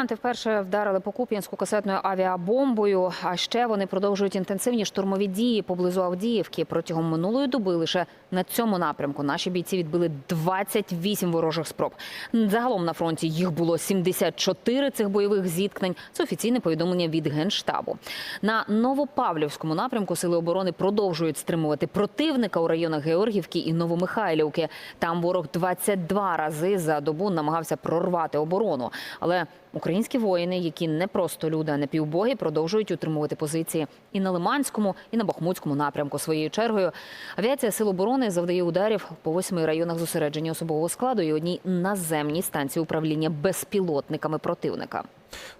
Окупанти вперше вдарили по Куп'янську касетною авіабомбою. А ще вони продовжують інтенсивні штурмові дії поблизу Авдіївки. Протягом минулої доби лише на цьому напрямку наші бійці відбили 28 ворожих спроб. Загалом на фронті їх було 74 цих бойових зіткнень. Це офіційне повідомлення від генштабу. На Новопавлівському напрямку сили оборони продовжують стримувати противника у районах Георгівки і Новомихайлівки. Там ворог 22 рази за добу намагався прорвати оборону. Але українські воїни, які не просто люди, а не півбоги, продовжують утримувати позиції і на Лиманському, і на Бахмутському напрямку. Своєю чергою авіація сил оборони завдає ударів по восьми районах зосередження особового складу і одній наземній станції управління безпілотниками противника.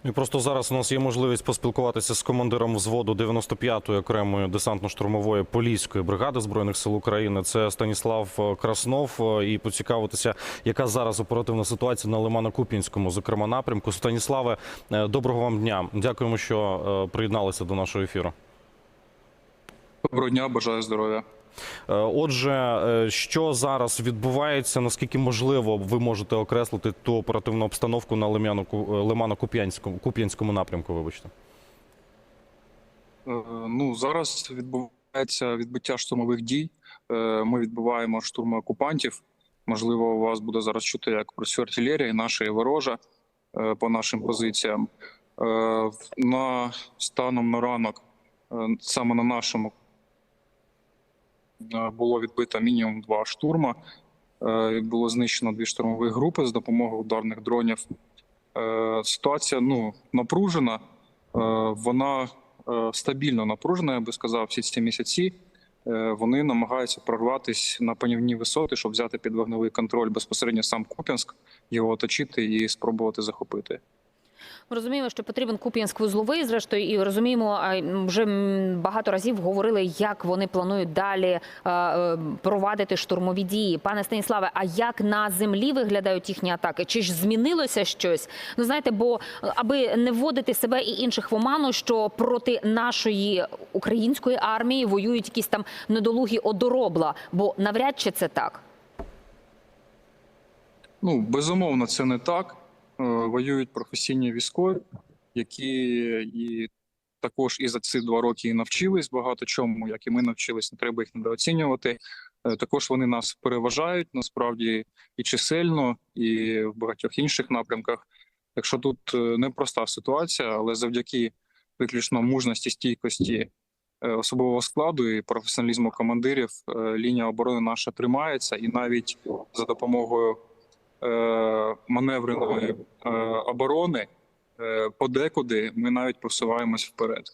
Ну І просто зараз у нас є можливість поспілкуватися з командиром взводу 95-ї окремої десантно-штурмової поліської бригади збройних сил України. Це Станіслав Краснов, і поцікавитися, яка зараз оперативна ситуація на Лимано-Куп'янському, зокрема напрямку. Станіславе, е, доброго вам дня. Дякуємо, що е, приєдналися до нашого ефіру. Доброго дня, бажаю здоров'я. Е, Отже, е, що зараз відбувається? Наскільки можливо ви можете окреслити ту оперативну обстановку на Лимано-Куп'янському Куп'янському напрямку? Вибачте. Е, Ну зараз відбувається відбиття штурмових дій. Е, Ми відбиваємо штурми окупантів. Можливо, у вас буде зараз чути, як працює артилерія, наша і ворожа е, по нашим позиціям. Е, На станом на ранок, е, саме на нашому е, було відбито мінімум два штурма. Е, Було знищено дві штурмові групи з допомогою ударних дронів. Е, Ситуація ну напружена. Е, Вона е, стабільно напружена, я би сказав, всі ці місяці. Е, Вони намагаються прорватися на панівні висоти, щоб взяти під вогневий контроль безпосередньо сам Куп'янськ, його оточити і спробувати захопити. Ми розуміємо, що потрібен Куп'янськ вузловий, зрештою, і розуміємо, вже багато разів говорили, як вони планують далі е, е, провадити штурмові дії. Пане Станіславе, а як на землі виглядають їхні атаки? Чи ж змінилося щось? Ну знаєте, бо е, аби не вводити себе і інших в оману, що проти нашої української армії воюють якісь там недолугі одоробла, бо навряд чи це так. Ну безумовно, це не так. Е, Воюють професійні військові, які і також і за ці два роки і навчились багато чому, як і ми навчились, не треба їх недооцінювати. Е, Також вони нас переважають насправді і чисельно, і в багатьох інших напрямках. Так що тут е, непроста ситуація, але завдяки виключно мужності, стійкості особового складу і професіоналізму командирів лінія оборони наша тримається, і навіть за допомогою маневреної е, оборони е, подекуди ми навіть просуваємось вперед.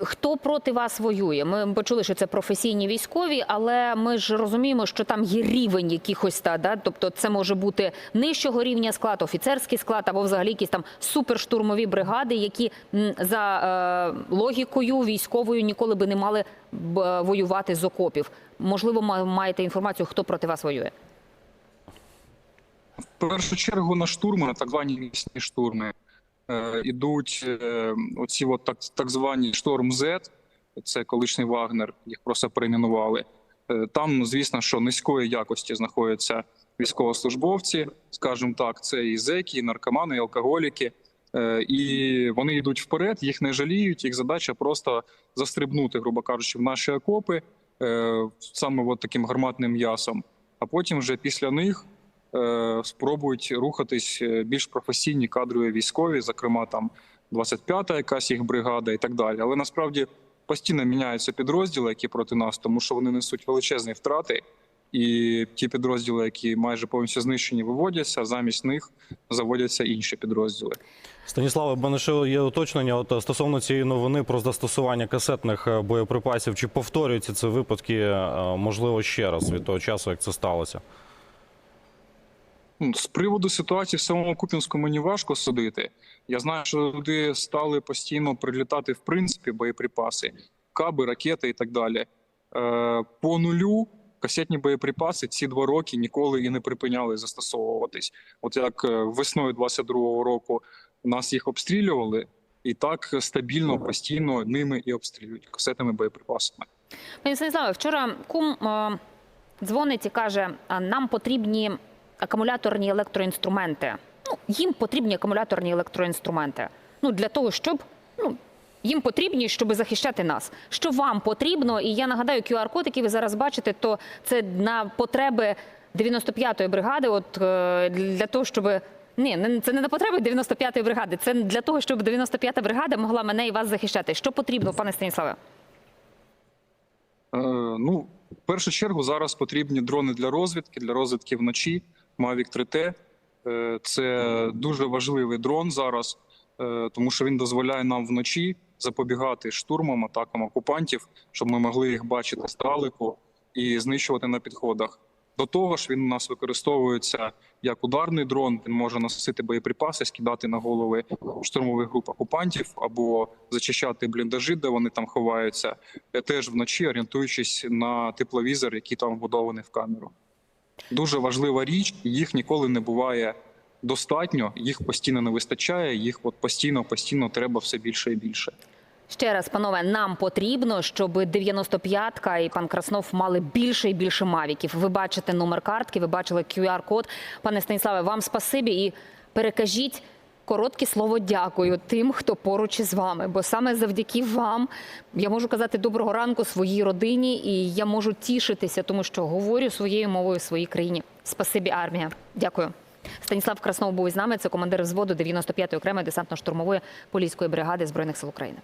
Хто проти вас воює? Ми почули, що це професійні військові, але ми ж розуміємо, що там є рівень якихось та да, тобто це може бути нижчого рівня склад, офіцерський склад або взагалі якісь там суперштурмові бригади, які за е, логікою військовою ніколи би не мали б е, воювати з окопів. Можливо, ма- маєте інформацію, хто проти вас воює? В першу чергу на штурми, на так звані місні штурми, е, ідуть е, оці от так, так звані шторм Z, це колишній Вагнер, їх просто перейменували. Е, Там, звісно, що низької якості знаходяться військовослужбовці, скажімо так, це і зеки, і наркомани, і алкоголіки. Е, І вони йдуть вперед, їх не жаліють. Їх задача просто застрибнути, грубо кажучи, в наші окопи саме от таким гарматним м'ясом. А потім вже після них спробують рухатись е, більш професійні кадрові військові, зокрема там 25-та якась їх бригада і так далі. Але насправді постійно міняються підрозділи, які проти нас, тому що вони несуть величезні втрати. І ті підрозділи, які майже повністю знищені, виводяться, замість них заводяться інші підрозділи. Станіславе, в мене ще є уточнення. От е, стосовно цієї новини про застосування касетних е, боєприпасів, чи повторюються ці випадки, е, можливо, ще раз від того часу, як це сталося? Ну, З приводу ситуації в самому Купінську мені важко судити. Я знаю, що туди стали постійно прилітати в принципі боєприпаси, каби, ракети і так далі. Е, По нулю касетні боєприпаси ці два роки ніколи і не припиняли застосовуватись. От як е, весною 22-го року нас їх обстрілювали, і так стабільно, постійно ними і обстрілюють касетними боєприпасами. Пані Станіславе, вчора кум е, дзвонить і каже: нам потрібні акумуляторні електроінструменти. ну їм потрібні акумуляторні електроінструменти. Ну для того, щоб ну. Їм потрібні, щоб захищати нас. Що вам потрібно? І я нагадаю, QR-код, який ви зараз бачите, то це на потреби 95-ї бригади. От е, для того, щоб ні, це не на потреби 95-ї бригади. Це для того, щоб 95-та бригада могла мене і вас захищати. Що потрібно, пане Станіславе? Е, Ну, в першу чергу зараз потрібні дрони для розвідки, для розвідки вночі. Mavic 3T. Е, Це дуже важливий дрон зараз, е, тому що він дозволяє нам вночі запобігати штурмам, атакам окупантів, щоб ми могли їх бачити здалеку і знищувати на підходах. До того ж, він у нас використовується як ударний дрон. Він може носити боєприпаси, скидати на голови штурмових груп окупантів або зачищати бліндажі, де вони там ховаються, е, теж вночі орієнтуючись на тепловізор, який там вбудований в камеру. Дуже важлива річ, їх ніколи не буває достатньо, їх постійно не вистачає, їх от постійно, постійно треба все більше і більше. Ще раз, панове, нам потрібно, щоб 95-ка і пан Краснов мали більше і більше мавіків. Ви бачите номер картки, ви бачили QR-код. Пане Станіславе, вам спасибі і перекажіть коротке слово дякую тим, хто поруч із вами. Бо саме завдяки вам я можу казати доброго ранку своїй родині, і я можу тішитися, тому що говорю своєю мовою своїй країні. Спасибі, армія. Дякую. Станіслав Краснов був із нами. Це командир взводу 95-ї окремої десантно-штурмової поліської бригади збройних сил України.